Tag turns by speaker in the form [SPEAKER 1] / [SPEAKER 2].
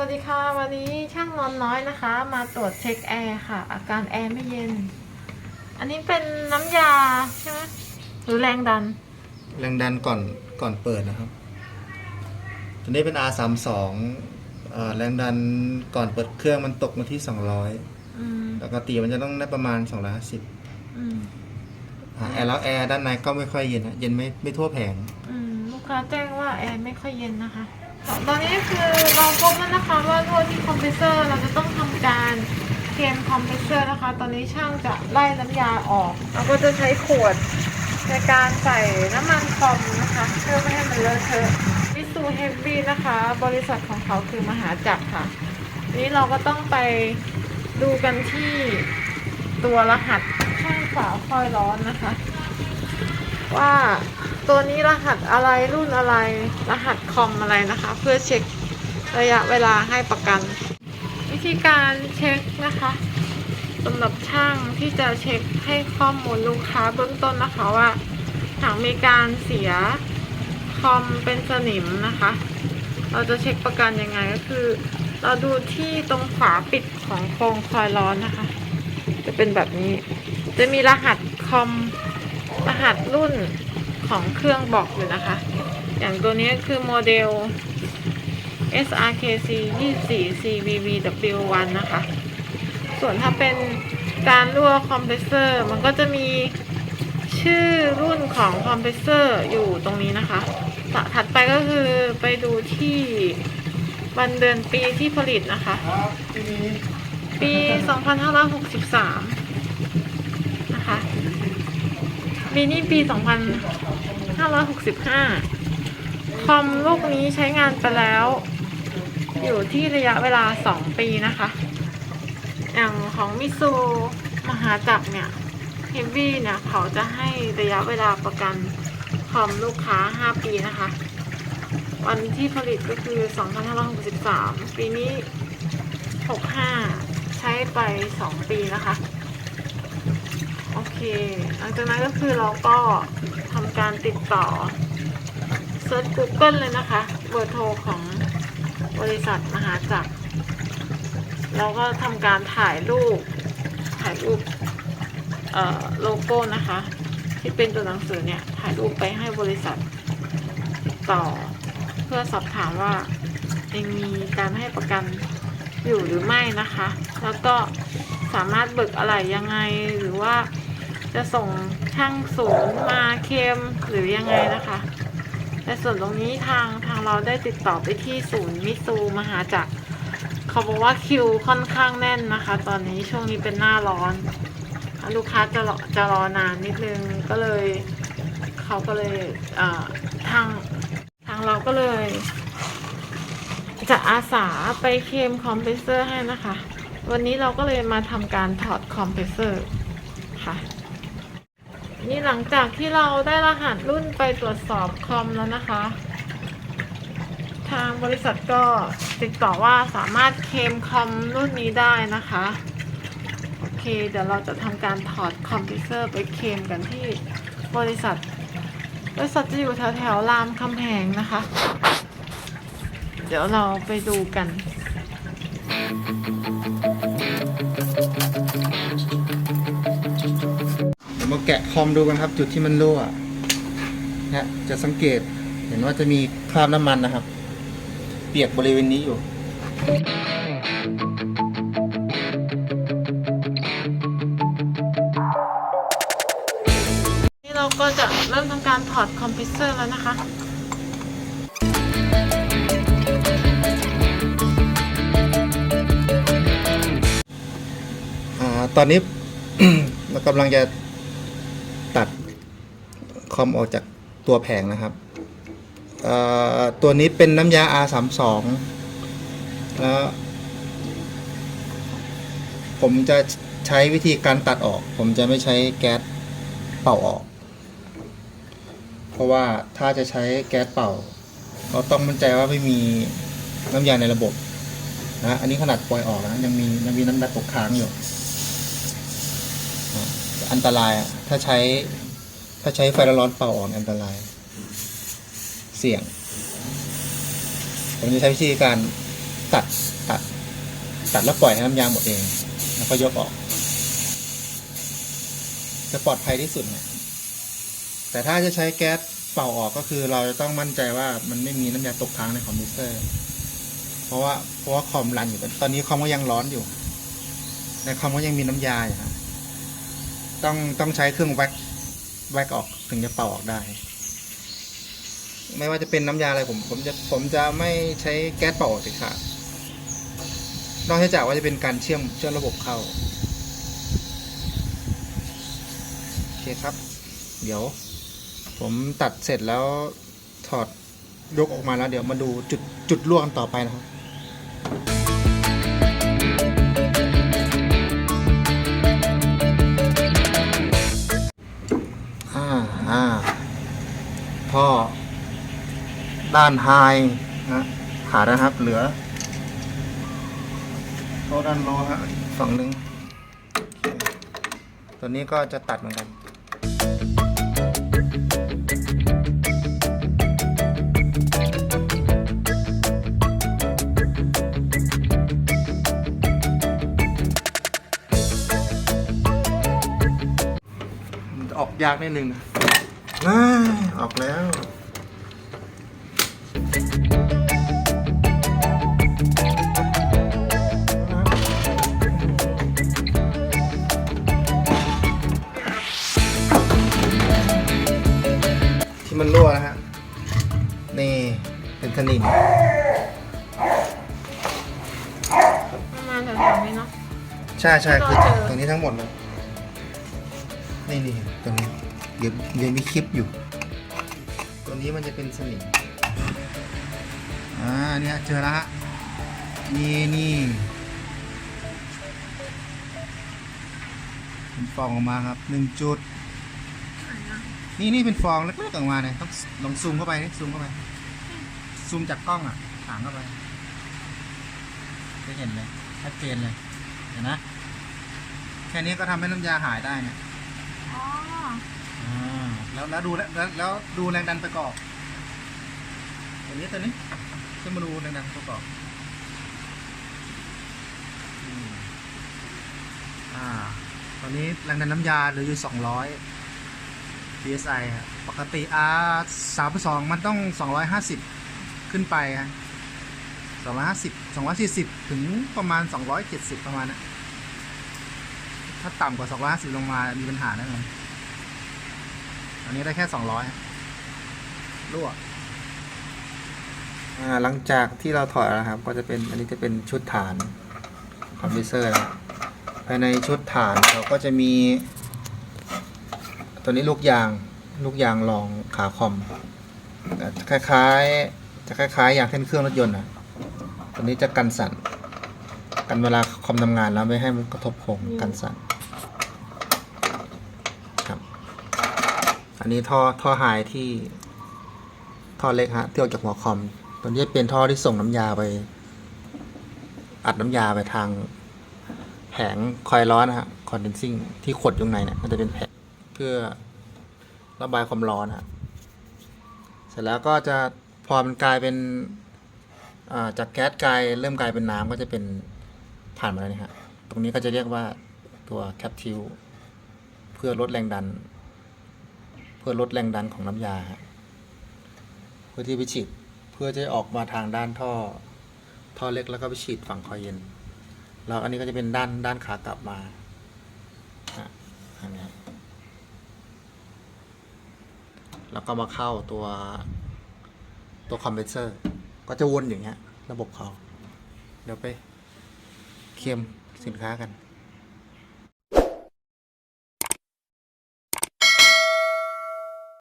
[SPEAKER 1] วัสดีค่ะ วันนี้ช่างนอนน้อยนะคะ มาตรวจเช็คแอร์ค่ะ อาการแอร์ไม่เย็น อันนี้เป็นน้ำยาใช่ไหมหรือแรงดัน
[SPEAKER 2] แรงดันก่อนก่อนเปิดนะครับตัวนี้เป็น R32 เอ่อแรงดันก่อนเปิดเครื่องมันตกมาที่200
[SPEAKER 1] อืม
[SPEAKER 2] ปกติมันจะต้องได้ประมาณ 250
[SPEAKER 1] อืม
[SPEAKER 2] อ่าแอร์แล้วแอร์ด้านในก็ไม่ค่อยเย็นนะเย็นไม่ไม่ทั่วแผง
[SPEAKER 1] อืมลูกค้าแจ้งว่าแอร์ไม่ค่อยเย็นนะคะ ตอนนี้คือเราพบแล้วนะคะว่ารั่วที่คอมเพรสเซอร์เราจะต้องทำการเคลมคอมเพรสเซอร์นะคะ ตอนนี้ช่างจะไล่น้ำยาออก เราก็จะใช้ขวดในการใส่น้ำมันคอมนะคะ เพื่อไม่ให้มันเลอะเทอะมิสูเฮฟวี่นะคะ บริษัทของเขาคือมหาจักรค่ะ นี้เราก็ต้องไปดูกันที่ตัวรหัสข้างฝาคอยร้อนนะคะ ว่า ตัวนี้รหัสอะไรรุ่นอะไร รหัสคอมอะไรนะคะ เพื่อเช็คระยะเวลาให้ประกัน วิธีการเช็คนะคะสำหรับช่างที่จะเช็คให้ข้อมูลลูกค้าเบื้องต้นนะคะว่าหากมีการเสียคอมเป็นสนิมนะคะ เราจะเช็คประกันยังไงก็คือ เราดูที่ตรงฝาปิดของโครงคอยร้อนนะคะ จะเป็นแบบนี้ จะมีรหัสคอมรหัสรุ่น ของเครื่องบอกอยู่นะคะ อย่างตัวนี้คือโมเดล SRKC 24 CVVW1 นะคะ ส่วนถ้าเป็นการรั่วคอมเพรสเซอร์มันก็จะมีชื่อรุ่นของคอมเพรสเซอร์อยู่ตรงนี้นะคะต่อถัดไปก็คือไปดูที่วันเดือนปีที่ผลิตนะคะ ปี 2563 นะคะ ปีนี้ปี 2565 คอมลูกนี้ใช้งานไปแล้ว อยู่ที่ระยะเวลา 2 ปีนะคะ อย่างของมิซูมหาจักรเนี่ยเฮฟวี่เนี่ยเขาจะให้ระยะเวลาประกันคอมลูกค้า 5 ปีนะคะ วันที่ผลิตก็คือ 2563 ปีนี้ 65 ใช้ไป 2 ปีนะคะ เคหลังจากนั้นก็คือเราก็ทำการติดต่อเซิร์ช Google เลยนะคะเบอร์โทรของบริษัทมหาจักรเราก็ทำการถ่ายรูปถ่ายรูปโลโก้นะคะ ที่เป็นตัวหนังสือเนี่ยถ่ายรูปไปให้บริษัทติดต่อ เพื่อสอบถามว่ายังมีการให้ประกันอยู่หรือไม่นะคะ แล้วก็สามารถเบิกอะไรยังไงหรือว่า จะส่งช่างศูนย์มาเคลมหรือยังไงนะคะแต่ส่วนตรงนี้ทางทางเราได้ติดต่อไปที่ศูนย์มิซูมหาจักรเขาบอกว่าคิวค่อนข้างแน่นนะคะ ตอนนี้ช่วงนี้เป็นหน้าร้อน ลูกค้าจะรอจะรอนานนิดนึงก็เลยเขาก็เลยเทางทางเราก็เลย จะอาสาไปเคมคอมเพรสเซอร์ให้นะคะ วันนี้เราก็เลยมาทำการถอดคอมเพรสเซอร์ค่ะ นี่หลังจากที่เราได้รหัสรุ่นไปตรวจสอบคอมแล้วนะคะ ทางบริษัทก็ติดต่อว่าสามารถเคลมคอมรุ่นนี้ได้นะคะ โอเค เดี๋ยวเราจะทำการถอดคอมพิวเตอร์ไปเคลมกันที่บริษัท บริษัทจะอยู่แถวแถวรามคำแหงนะคะ เดี๋ยวเราไปดูกัน
[SPEAKER 2] แกะคอมดูกันครับ จุดที่มันรั่วนะจะสังเกตเห็นว่าจะมีคราบน้ำมันนะครับ เปียกบริเวณนี้อยู่
[SPEAKER 1] นี่เราก็จะเริ่มทำการถอดคอมพิวเตอร์แล้วนะคะ
[SPEAKER 2] อ่าตอนนี้เรากำลังจะตัดค อมออกจากตัวแผงนะครับตัวนี้เป็นน้ำยา R32 แล้วผมจะใช้วิธีการตัดออก ผมจะไม่ใช้แก๊สเป่าออก เพราะว่าถ้าจะใช้แก๊สเป่า เราต้องมั่นใจว่าไม่มีน้ำยาในระบบนะอันนี้ขนาดปล่อยออกนะยังมียังมีน้ำยาตกค้างอยู่ อันตรายถ้าใช้ ถ้าใช้ไฟร้อนเป่าออกอันตราย เสี่ยง ผมจะใช้วิธีการตัดตัด ตัดแล้วปล่อยให้น้ำยางหมดเอง แล้วก็ยกออก จะปลอดภัยที่สุดนี่ยแต่ถ้าจะใช้แก๊สเป่าออกก็คือเราจะต้องมั่นใจว่ามันไม่มีน้ำยาตกค้างในคอมพิวเตอร์ เพราะว่าเพราะว่าคอมรันอยู่ตอนนี้คอมก็ยังร้อนอยู่ในคอมก็ยังมีน้ำยาอยู่ครับต้องต้องใช้เครื่องแว็ก แวกออกถึงจะเป่าออกได้ ไม่ว่าจะเป็นน้ำยาอะไรผม ผมจะผมจะไม่ใช้แก๊สเป่าออกติดขาดนอกจากว่าจะเป็นการเชื่อมเชื่อมระบบเข้าโอเคครับ เดี๋ยว ผมตัดเสร็จแล้วถอดยกออกมาแล้ว เดี๋ยวมาดูจุดจุดรั่วกันต่อไปนะครับ อ่าอ่าท่อด้านไฮนะขาดนะครับ เหลือท่อด้านโลฮะอีกฝั่งหนึ่งตัวนี้ก็จะตัดเหมือนกัน ยากนิดนึงนะอ่าออกแล้ว ที่มันรั่วนะฮะ นี่เป็นสนิม
[SPEAKER 1] ประมาณแถวๆนี้เนาะ
[SPEAKER 2] ใช่ใช่คือ
[SPEAKER 1] ก็เจอ
[SPEAKER 2] ตรงนี้ทั้งหมดเลย นี่นี่ตรงนี้เดี๋ยวเดี๋ยวมีคลิปอยู่ ตัวนี้มันจะเป็นสนิมอ่าเนี่ยเจอแล้วฮะนี่นี่เป็นฟองออกมาครับหนึ่งจุด นี่นี่เป็นฟองเล็กๆออกมาเนี่ยต้องลองซูมเข้าไปนี่ซูมเข้าไปซูมจากกล้องอะถางเข้าไปจะเห็นเลยชัดเจนเลยเห็นนะแค่นี้ก็ทำให้น้ำยาหายได้เนี่ย
[SPEAKER 1] อ๋อ
[SPEAKER 2] อ่า แล้วแล้วดูแล้วแล้วดูแรงดันประกอบตัวนี้ตัวนี้ขึ้นมาดูแรงดันประกอบอ่า ตอนนี้แรงดันน้ำยาเหลืออยู่200 psi ปกติ R 3 2มันต้อง250ขึ้นไปฮะ250 240ถึงประมาณ270ประมาณนะ ถ้าต่ำกว่า 250 ลงมามีปัญหาแน่นอนอันนี้ได้แค่ 200รั่วหลังจากที่เราถอดแล้วครับ ก็จะเป็นอันนี้จะเป็นชุดฐานคอมพิวเซอร์นะภายในชุดฐานเราก็จะมี ตัวนี้ลูกยางลูกยางรองขาคอมคล้ายๆ จะคล้ายๆอย่างเส้นเครื่องรถยนต์นะตัวนี้จะกันสั่น กันเวลาคอมทำงานแล้วไม่ให้มันกระทบโครงกันสั่น ครับ อั นนี้ท่อท่อไฮที่ ท่อเล็กฮะที่ออกจากหัวคอม ตัวนี้เป็นท่อที่ส่งน้ำยาไป อัดน้ำยาไปทาง แผงคอยล์ร้อนนะฮะคอนเดนซิ่งที่ขดอยู่ในเนี่ยมันจะเป็นแผงเพื่อระบายความร้อนฮะเสร็จแล้วก็จะพอมันกลายเป็นาจากแก๊สกลายเริ่มกลายเป็นน้ำก็จะเป็นผ่านมาแล้วนี่ฮะตรงนี้ก็จะเรียกว่าตัวแคปทิวเพื่อลดแรงดัน พื่อลดแรงดันของน้ำยา เพื่อที่ไปฉีดเพื่อจะออกมาทางด้านท่อ ท่อเล็กแล้วก็ไปฉีดฝั่งคอยเย็น แล้วอันนี้ก็จะเป็นด้านด้านขากลับมาอันนี้แล้วก็มาเข้าตัวตัวคอมเพรสเซอร์ ก็จะวนอย่างเงี้ย ระบบเขา เดี๋ยวไป เคลมสินค้ากัน